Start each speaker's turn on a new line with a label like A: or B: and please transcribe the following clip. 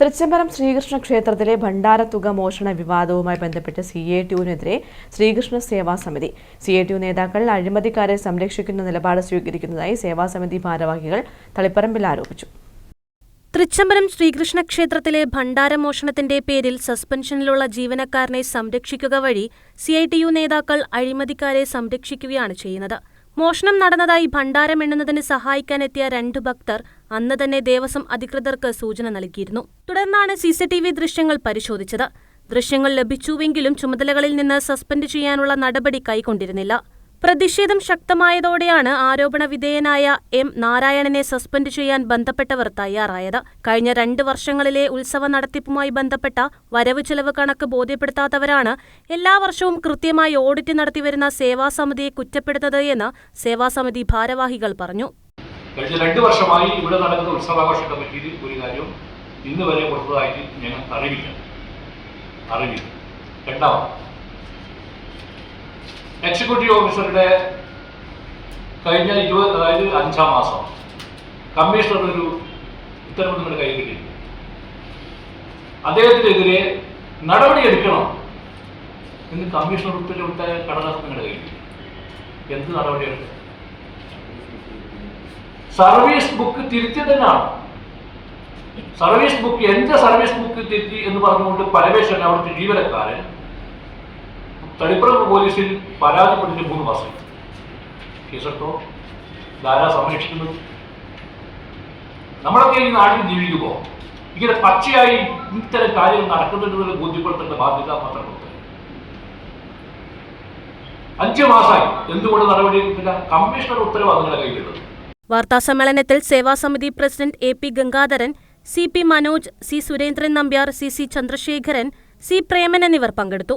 A: തൃച്ചംബരം ശ്രീകൃഷ്ണ ക്ഷേത്രത്തിലെ ഭണ്ഡാരത്തുക മോഷണ വിവാദവുമായി ബന്ധപ്പെട്ട് സി എ ടിയുവിനെതിരെ ശ്രീകൃഷ്ണ സേവാ സമിതി. സി എ ടിയു നേതാക്കൾ അഴിമതിക്കാരെ സംരക്ഷിക്കുന്ന നിലപാട് സ്വീകരിക്കുന്നതായി സേവാ സമിതി ഭാരവാഹികൾ തളിപ്പറമ്പിൽ ആരോപിച്ചു.
B: തൃച്ചംബരം ശ്രീകൃഷ്ണ ക്ഷേത്രത്തിലെ ഭണ്ഡാരമോഷണത്തിന്റെ പേരിൽ സസ്പെൻഷനിലുള്ള ജീവനക്കാരനെ സംരക്ഷിക്കുക വഴി സി ഐ ടി യു നേതാക്കൾ അഴിമതിക്കാരെ സംരക്ഷിക്കുകയാണ് ചെയ്യുന്നത്. മോഷണം നടന്നതായി ഭണ്ഡാരം എണ്ണുന്നതിന് സഹായിക്കാനെത്തിയ രണ്ട് ഭക്തർ അന്ന് തന്നെ ദേവസ്വം അധികൃതർക്ക് സൂചന നൽകിയിരുന്നു. തുടർന്നാണ് സിസിടിവി ദൃശ്യങ്ങൾ പരിശോധിച്ചത്. ദൃശ്യങ്ങൾ ലഭിച്ചുവെങ്കിലും ചുമതലകളിൽ നിന്ന് സസ്പെൻഡ് ചെയ്യാനുള്ള നടപടി കൈക്കൊണ്ടിരുന്നില്ല. പ്രതിഷേധം ശക്തമായതോടെയാണ് ആരോപണ വിധേയനായ എം നാരായണനെ സസ്പെൻഡ് ചെയ്യാൻ ബന്ധപ്പെട്ടവർ തയ്യാറായത്. കഴിഞ്ഞ രണ്ട് വർഷങ്ങളിലെ ഉത്സവ നടത്തിപ്പുമായി ബന്ധപ്പെട്ട വരവ് ചെലവ് കണക്ക് ബോധ്യപ്പെടുത്താത്തവരാണ് എല്ലാ വർഷവും കൃത്യമായി ഓഡിറ്റ് നടത്തിവരുന്ന സേവാസമിതിയെ കുറ്റപ്പെടുത്തത് എന്ന് സേവാസമിതി ഭാരവാഹികൾ പറഞ്ഞു.
C: കഴിഞ്ഞ രണ്ട് വർഷമായി ഇവിടെ നടക്കുന്ന ഉത്സവാഘോഷ കമ്മിറ്റിയിൽ ഒരു കാര്യം ഇന്ന് വരെ കൊടുത്തതായിട്ട് ഞങ്ങൾ അറിവില്ല. അറിവില്ല. രണ്ടാമത് എക്സിക്യൂട്ടീവ് ഓഫീസറുടെ കഴിഞ്ഞ ഇരുപത് അതായത് അഞ്ചാം മാസം കമ്മീഷണർ ഉത്തരവ് നിങ്ങളുടെ കൈ കിട്ടി. അദ്ദേഹത്തിനെതിരെ നടപടിയെടുക്കണം എന്ന് കമ്മീഷണർ ഉത്തരവിട്ട കടലാസ് നിങ്ങളുടെ കയ്യിൽ എന്ത് നടപടിയെടുക്കും സർവീസ് ബുക്ക് തിരുത്തി തന്നെയാണ് സർവീസ് ബുക്ക് എന്റെ സർവീസ് ബുക്ക് തിരുത്തി എന്ന് പറഞ്ഞുകൊണ്ട് പരമേശ്വരൻ അവിടുത്തെ ജീവനക്കാരൻ തളിപ്പുറം പോലീസിൽ പരാതിപ്പെട്ടിട്ട് മൂന്ന് മാസം. കേസെടുത്തോ? ധാരാ സംരക്ഷിക്കുന്നത്? നമ്മളൊക്കെ ഈ നാട്ടിൽ ജീവിക്കുമ്പോൾ ഇങ്ങനെ പച്ചയായി ഇത്തരം കാര്യങ്ങൾ നടക്കുന്നുണ്ടെന്ന് ബോധ്യപ്പെടുത്തേണ്ട ബാധ്യത മാത്രമുണ്ട് അഞ്ചു മാസമായി എന്തുകൊണ്ട് നടപടിയെടുത്തില്ല? കമ്മീഷണർ ഉത്തരവ് നിങ്ങളുടെ കയ്യിലുള്ളത്.
B: വാർത്താസമ്മേളനത്തിൽ Sevasamithi president A P Gangadharan C P Manoj C Surendran Nambiar C C Chandrasekharan C Preman എന്നിവർ പങ്കെടുത്തു.